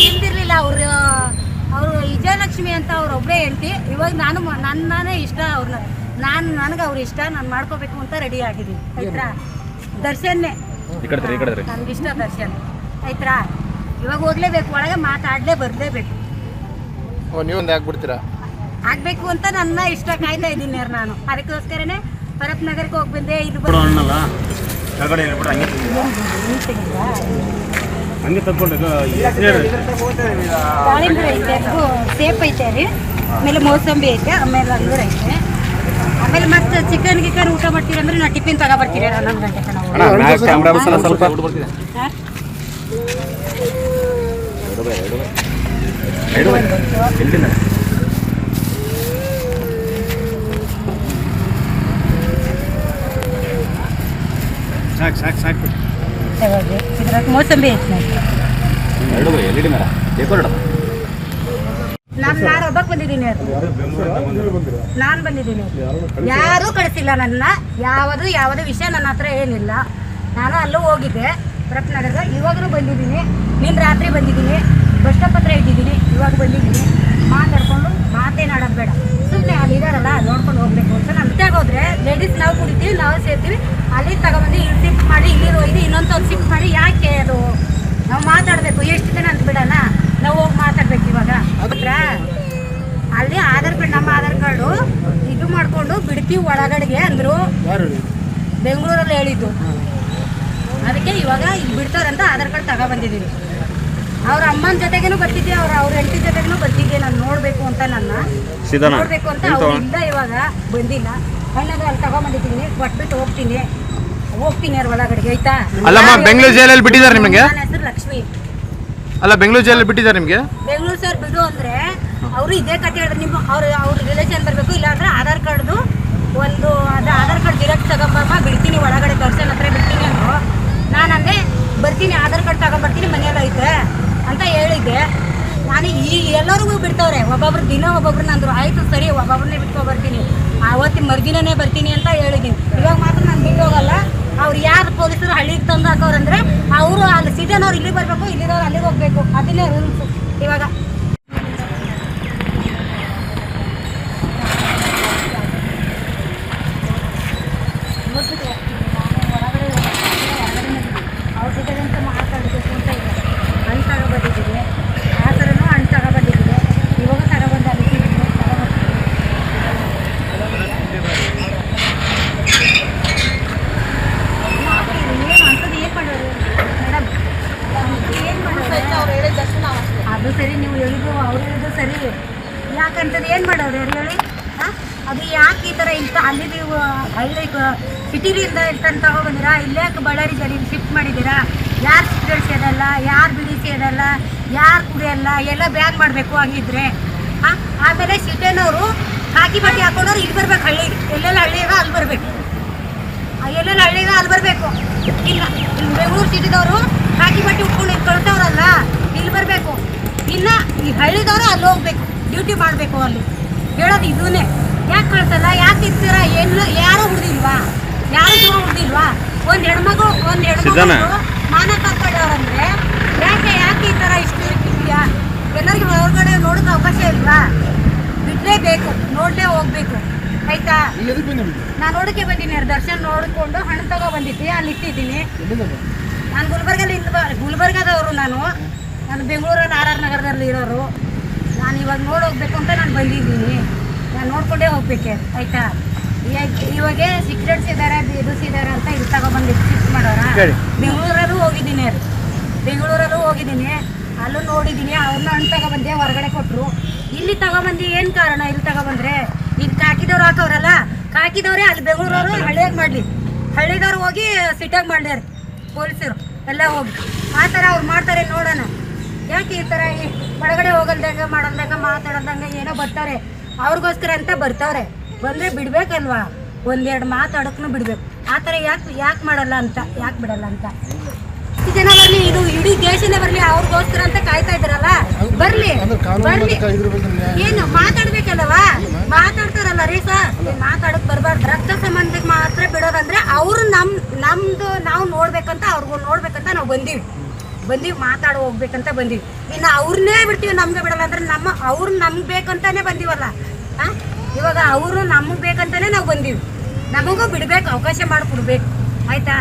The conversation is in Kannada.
ಹಿಂದಿರ್ಲಿಲ್ಲ ಅವರು ಅವರು ವಿಜಯಲಕ್ಷ್ಮಿ ಅಂತ ಅವ್ರು ಒಬ್ಬರೇ ಹೇಳ್ತಿ ಇವಾಗ ನಾನು ನನ್ನೇ ನನ್ನನೇ ಇಷ್ಟ ಅವ್ರನ್ನ ನಾನು ನನಗೆ ಅವ್ರು ಇಷ್ಟ ನಾನು ಮಾಡ್ಕೋಬೇಕು ಅಂತ ರೆಡಿ ಆಗಿದ್ದೀನಿ. ಆಯ್ತಾ ದರ್ಶನ್ನೇ. ಇಷ್ಟ ದರ್ಶನ್. ಆಯ್ತಾ ಇವಾಗ ಹೋಗ್ಲೇಬೇಕು ಒಳಗೆ ಮಾತಾಡಲೇ ಬರಲೇಬೇಕು. ಓ ನೀವೊಂದು ಆಗ್ಬಿಡ್ತೀರಾ? ಆಗ್ಬೇಕು ಅಂತ ನನ್ನ ಇಷ್ಟ ಕಾಯ್ತಾ ಇದ್ದೀನಿ ಯಾರು ನಾನು. ಅದಕ್ಕೋಸ್ಕರನೇ ಭರತ್ ನಗರಕ್ಕೆ ಹೋಗಿ ಬಂದೆ ಇದು ಬಿಡು ಅನ್ನಲ್ಲ ಕೆಳಗಡೆ ಹೇಳ್ಬಿಟ್ಟು ಹಂಗೆ. ಹಂಗೆ ತಗೊಂಡು ದಾಳಿಂಬೆ ಐತೆ ಸೇಪ್ ಐತೆ ರೀ. ಆಮೇಲೆ ಮೋಸಂಬಿ ಐತೆ ಆಮೇಲೆ ಅಂಗೂರ ಐತೆ. ಆಮೇಲೆ ಮತ್ತೆ ಚಿಕನ್ ಗಿಕನ್ ಊಟ ಮಾಡ್ತೀರಿ ಅಂದ್ರೆ ನಾ ಟಿಫಿನ್ ತಗೊಬರ್ತೀರಿ ಹನ್ನೊಂದು ಗಂಟೆಗೆ ನಾವು ಸ್ವಲ್ಪ ಹಾ? ಎರಡು ಸಾಕು ಸಾಕು ಸಾಕು. ತಗೊಳ್ಳಿ. ಇದ್ರಾಗ ಮೋಸಂಬಿ ಐತೆ ನೋಡಿ. ಎರಡು ಎಲ್ ಇಡಿ ಮೇಡ. ಬೇಕು ಎರಡು ನಾನು ನಾನು ಒಬ್ಬಕ್ಕೆ ಬಂದಿದ್ದೀನಿ ನಾನು ಬಂದಿದ್ದೀನಿ ಯಾರೂ ಕಳಿಸಿಲ್ಲ ನನ್ನ. ಯಾವುದು ಯಾವುದೇ ವಿಷಯ ನನ್ನ ಹತ್ರ ಏನಿಲ್ಲ. ನಾನು ಅಲ್ಲೂ ಹೋಗಿದ್ದೆ. ರತ್ನಗರ್ಗೆ ಇವಾಗಲೂ ಬಂದಿದ್ದೀನಿ. ನಿನ್ನ ರಾತ್ರಿ ಬಂದಿದ್ದೀನಿ. ಬಸ್ ಸ್ಟಾಪ್ ಹತ್ರ ಇಟ್ಟಿದ್ದೀನಿ ಇವಾಗ ಬಂದಿದ್ದೀನಿ. ಮಾತಾಡ್ಕೊಂಡು ಮಾತೇನಾಡೋದು ಬೇಡ. ಸುಮ್ಮನೆ ಅಲ್ಲಿ ಇದಾರಲ್ಲ ನೋಡ್ಕೊಂಡು ಹೋಗ್ಬೇಕು ಅಂತ. ನಮ್ಮ ಜೊತೆಗೆ ಹೋದ್ರೆ ಲೇಡೀಸ್ ನಾವು ಕುಡಿತೀವಿ ನಾವು ಸೇರ್ತೀವಿ. ಅಲ್ಲಿ ತಗೊಂಡ್ಬಂದು ಇಲ್ಲಿ ಶಿಫ್ಟ್ ಮಾಡಿ ಇಲ್ಲಿ ಹೋಗಿ ಇನ್ನೊಂದು ಶಿಫ್ಟ್ ಮಾಡಿ ಯಾಕೆ ಅದು? ನಾವು ಮಾತಾಡಬೇಕು ಎಷ್ಟು ದಿನ ಅಂತ ಬಿಡಲ್ಲ ನಾವು ಹೋಗಿ ಮಾತಾಡ್ಬೇಕು ಇವಾಗ. ಹೌದ್ರಾ ಅಲ್ಲಿ ಆಧಾರ್ ಕಾರ್ಡ್ ನಮ್ಮ ಆಧಾರ್ ಕಾರ್ಡು ಇದು ಮಾಡಿಕೊಂಡು ಬಿಡ್ತೀವಿ ಒಳಗಡೆಗೆ ಅಂದರು. ಬೆಂಗಳೂರಲ್ಲಿ ಹೇಳಿದ್ದು. ಅದಕ್ಕೆ ಇವಾಗ ಇಲ್ಲಿ ಬಿಡ್ತಾರಂತ ಆಧಾರ್ ಕಾರ್ಡ್ ತಗೊಬಂದಿದ್ದೀವಿ ಅವ್ರ ಅಮ್ಮನ ಜೊತೆಗೇನು ಬರ್ತಿದ್ದೆ ಅವ್ರ ಅವ್ರ ಹೆಂಡತಿ ಜೊತೆಗೇನು ಬರ್ತಿದ್ದೆ ನಾನು ನೋಡಬೇಕು ಅಂತ ನನ್ನ. ನೋಡಬೇಕು ನೋಡ್ಬೇಕು ಅಂತ ಇವಾಗ ಬಂದಿಲ್ಲ. ಅಣ್ಣಗ ಅಲ್ಲಿ ತಗೊಂಬಂದಿದ್ದೀನಿ ಕೊಟ್ಬಿಟ್ಟು ಹೋಗ್ತೀನಿ. ಹೋಗ್ತೀನಿ ಅವ್ರ ಒಳಗಡೆಗೆ ಆಯ್ತಾ? ಅಲ್ಲಮ್ಮ, ಬೆಂಗಳೂರು ಜೈಲಲ್ಲಿ ಬಿಟ್ಟಿದ್ದಾರೆ ನಿಮಗೆ? ನನ್ನ ಹೆಸರು ಲಕ್ಷ್ಮಿ. ಅಲ್ಲ ಬೆಂಗಳೂರು ಜೈಲಲ್ಲಿ ಬಿಟ್ಟಿದ್ದಾರೆ ನಿಮಗೆ? ಬೆಂಗಳೂರು ಸರ್ ಬಿಡು ಅಂದ್ರೆ ಅವರು ಇದೇ ಕತೆ ಹೇಳಿದ್ರೆ ನಿಮ್ಮ ಅವ್ರ ಅವ್ರ ರಿಲೇಷನ್ ಬರಬೇಕು ಇಲ್ಲಾಂದ್ರೆ ಆಧಾರ್ ಕಾರ್ಡ್ದು ಒಂದು ಅದು ಆಧಾರ್ ಕಾರ್ಡ್ ಜಿರಾಕ್ಸ್ ತಗೊಂಬಮ್ಮ ಬಿಡ್ತೀನಿ ಒಳಗಡೆ ದರ್ಶನ್ ಹತ್ರ ಬಿಡ್ತೀನಿ ಅಂದ್ರು. ನಾನು ಅಂದೆ ಬರ್ತೀನಿ ಆಧಾರ್ ಕಾರ್ಡ್ ತಗೊಂಬರ್ತೀನಿ ಮನೆಯಲ್ಲಿ ಐತೆ ಅಂತ ಹೇಳಿದ್ದೆ. ನಾನು ಈ ಎಲ್ಲರಿಗೂ ಬಿಡ್ತವ್ರೆ. ಒಬ್ಬೊಬ್ರು ದಿನ ಒಬ್ಬೊಬ್ರನ್ನ ಅಂದ್ರು. ಆಯ್ತು ಸರಿ ಒಬ್ಬೊಬ್ರನ್ನೇ ಬಿಟ್ಕೊ ಮರುದಿನನೇ ಬರ್ತೀನಿ ಅಂತ ಹೇಳಿದ್ದೀನಿ ಇವಾಗ ಮಾತ್ರ ನಾನು ಬಿಟ್ಟು ಹೋಗಲ್ಲ. ಅವ್ರು ಯಾರು ಪೊಲೀಸರು ಹಳ್ಳಿಗೆ ತಂದು ಹಾಕೋರಂದ್ರೆ, ಅವರು ಅಲ್ಲಿ ಸಿಟಿನವ್ರು ಇಲ್ಲಿ ಬರಬೇಕು, ಇಲ್ಲಿರೋರು ಅಲ್ಲಿಗೆ ಹೋಗ್ಬೇಕು. ಅದನ್ನೇ ರೂಲ್ಸ್ ಇವಾಗ ಅವ್ರ ಜೊತೆ ಅಂತ ಮಾತಾಡಬೇಕು ಅಂತ ಇದೆ ಹಣ್ಣು ತಗೊಬಂದಿದ್ದೀವಿ ಆ ಥರನೂ ಹಣ್ಣು ತಗೊಬಂದಿದ್ದೀವಿ ಇವಾಗ ತಗೊಬಂದು ಅಲ್ಲಿ ತಗೊಬರ್ತೀವಿ ಏನು ಅಂಥದ್ದು ಏನು ಮಾಡೋರು ಮೇಡಮ್ ಏನು ಮಾಡೋರು ಅದು ಸರಿ ನೀವು ಹೇಳಿದ್ದು ಅವ್ರು ಹೇಳಿದ್ದು ಸರಿ ಯಾಕಂತದ್ದು ಏನು ಮಾಡೋರು ಯಾರು ಹೇಳಿ ಹಾಂ ಅದು ಯಾಕೆ ಈ ಥರ ಇಂಥ, ಅಲ್ಲಿ ನೀವು ಹಳ್ಳಿ ಸಿಟಿಲಿಂದ ಇರ್ತಂತ ತಗೊಬಂದಿರಾ ಇಲ್ಲೇ ಯಾಕೆ ಬಳ್ಳಾರಿ ಜನ ಶಿಫ್ಟ್ ಮಾಡಿದ್ದೀರಾ? ಯಾರು ಸಿಗರೇಟ್ ಸೇದಲ್ಲ ಯಾರು ಬಿಡಿ ಸೇದಲ್ಲ ಯಾರು ಕುಡಿಯಲ್ಲ ಎಲ್ಲ ಬ್ಯಾನ್ ಮಾಡಬೇಕು ಹಂಗಿದ್ರೆ. ಹಾಂ ಆಮೇಲೆ ಸಿಟಿನವರು ಹಾಕಿ ಬಟ್ಟೆ ಹಾಕೊಂಡವ್ರು ಇಲ್ಲಿ ಬರ್ಬೇಕು ಹಳ್ಳಿ, ಎಲ್ಲೆಲ್ಲ ಹಳ್ಳಿಗ ಇದೆ ಅಲ್ಲಿ ಬರಬೇಕು. ಎಲ್ಲೆಲ್ಲ ಹಳ್ಳಿಗೆ ಅಲ್ಲಿ ಬರಬೇಕು. ಇಲ್ಲ ಬೆಂಗಳೂರು ಸಿಟಿದವರು ಹಾಕಿ ಬಟ್ಟೆ ಉಟ್ಕೊಂಡು ಇಲ್ಲಿ ಕಳ್ಸವ್ರಲ್ಲ ಇಲ್ಲಿ ಬರಬೇಕು. ಇಲ್ಲ ಈ ಹಳ್ಳಿದವರು ಅಲ್ಲಿ ಹೋಗ್ಬೇಕು ಡ್ಯೂಟಿ ಮಾಡಬೇಕು ಅಲ್ಲಿ. ಹೇಳೋದು ಇದನ್ನೇ. ಯಾಕೆ ಕಳ್ತಲ್ಲ ಯಾಕೆ ಇರ್ತೀರ? ಏನು ಯಾರು ಹುಡ್ದಿಲ್ವಾ? ಯಾರು ಜೀವ ಹುಡ್ದಿಲ್ವಾ? ಒಂದು ಹೆಣ್ಮಗು ಒಂದು. ಹೆಣ್ಮಗು ಮಾನ ಕಾಪಾಡೋರಂದ್ರೆ ಯಾಕೆ ಯಾಕೆ ಈ ಥರ ಇಷ್ಟು ಇರ್ತಿದ್ಯಾ? ಎಲ್ಲರಿಗೂ ಹೊರಗಡೆ ನೋಡೋಕೆ ಅವಕಾಶ ಇಲ್ವಾ? ಬಿಡಲೇಬೇಕು. ನೋಡಲೇ ಹೋಗ್ಬೇಕು. ಆಯ್ತಾ? ನಾನು ನೋಡಕ್ಕೆ ಬಂದೀನಿ ಅವ್ರ ದರ್ಶನ್ ನೋಡಿಕೊಂಡು ಹಣ ತಗೋ ಬಂದಿದ್ದೆ ಅಲ್ಲಿ ಇಟ್ಟಿದ್ದೀನಿ. ನಾನು ಗುಲ್ಬರ್ಗಲ್ಲಿ ಇಂದ ಬ- ಗುಲ್ಬರ್ಗದವರು ನಾನು. ನಾನು ಬೆಂಗಳೂರಲ್ಲಿ ಆರ್ ಆರ್ ನಗರದಲ್ಲಿ ಇರೋರು ನಾನು ಇವಾಗ ನೋಡೋಗ್ಬೇಕು ಅಂತ ನಾನು ಬಂದಿದ್ದೀನಿ. ನಾನು ನೋಡ್ಕೊಂಡೇ ಹೋಗ್ಬೇಕೆ ಆಯ್ತಾ? ಇವಾಗ- ಸಿಕ್ರೆಟ್ಸ್ ಇದ್ದಾರೆ ಇದಾರೆ ಇದ್ದಾರೆ ಅಂತ ಇಲ್ಲಿ ತಗೊಬಂದು ಫಿಕ್ಸ್ ಮಾಡೋರ. ಬೆಂಗಳೂರಲ್ಲೂ ಹೋಗಿದ್ದೀನಿ. ರೀ ಬೆಂಗಳೂರಲ್ಲೂ ಹೋಗಿದ್ದೀನಿ. ಅಲ್ಲೂ ನೋಡಿದ್ದೀನಿ ಅವ್ರನ್ನ ಹಣ್ಣು ತಗೊಬಂದೆ ಹೊರಗಡೆ ಕೊಟ್ಟರು ಇಲ್ಲಿ ತಗೊಬಂದು ಏನು ಕಾರಣ ಇಲ್ಲಿ ತಗೊಬಂದ್ರೆ? ಇಲ್ಲಿ ಕಾಕಿದವ್ರು ಹಾಕವ್ರಲ್ಲ? ಕಾಕಿದವ್ರೆ ಅಲ್ಲಿ ಬೆಂಗಳೂರವರು ಹಳ್ಳಿಯಾಗ ಮಾಡಲಿ. ಹಳ್ಳಿದವ್ರು ಹೋಗಿ ಸಿಟ್ಟಾಗಿ ಮಾಡ್ಯಾರ ಪೊಲೀಸರು. ಎಲ್ಲ ಹೋಗಿ. ಆ ಥರ ಅವ್ರು ಮಾಡ್ತಾರೆ ನೋಡೋಣ. ಯಾಕೆ ಈ ಥರ ಈ ಒಳಗಡೆ ಹೋಗಲ್ದಂಗೆ ಮಾಡಲ್ದಂಗೆ ಮಾತಾಡಲ್ದಂಗೆ ಏನೋ ಬರ್ತಾರೆ. ಅವ್ರಿಗೋಸ್ಕರ ಅಂತ ಬರ್ತಾವ್ರೆ. ಬಂದರೆ ಬಿಡ್ಬೇಕಲ್ವಾ? ಒಂದೆರಡು ಮಾತಾಡೋಕ್ಕೂ ಬಿಡ್ಬೇಕು. ಆ ಥರ ಯಾಕೆ ಯಾಕೆ ಮಾಡಲ್ಲ ಅಂತ ಯಾಕೆ ಬಿಡಲ್ಲ ಅಂತ? ಜನ ಬರ್ಲಿ ಇದು ಇಡೀ ದೇಶನೇ ಬರ್ಲಿ ಅವ್ರಿಗೋಸ್ಕರ ಅಂತ ಕಾಯ್ತಾ ಇದ್ರಲ್ಲ ಬರ್ಲಿ ಬರ್ಲಿ. ಏನು ಮಾತಾಡ್ಬೇಕಲ್ಲವಾ? ಇವಾಗ ರಕ್ತ ಸಂಬಂಧಕ್ಕೆ ಮಾತ್ರ ಬಿಡೋದಂದ್ರೆ ಅವರು ನಮ್ ನಮ್ದು ನಾವು ನೋಡ್ಬೇಕಂತ ಅವ್ರಿಗೂ ನೋಡ್ಬೇಕಂತ ನಾವು ಬಂದೀವಿ. ಬಂದೀವಿ ಮಾತಾಡೋ ಹೋಗ್ಬೇಕಂತ ಬಂದೀವಿ. ಇನ್ನು ಅವ್ರನ್ನೇ ಬಿಡ್ತೀವಿ, ನಮಗೆ ಬಿಡಲ್ಲ. ಅಂದ್ರೆ ನಮ್ಮ ಅವ್ರು ನಮ್ಗೆ ಬೇಕಂತಾನೆ ಬಂದೀವಲ್ಲ? ಹಾಂ ಇವಾಗ ಅವರು ನಮಗೆ ಬೇಕಂತಾನೆ ನಾವು ಬಂದೀವಿ. ನಮಗೂ ಬಿಡಬೇಕು, ಅವಕಾಶ ಮಾಡಿಕೊಡ್ಬೇಕು. ಆಯ್ತಾ?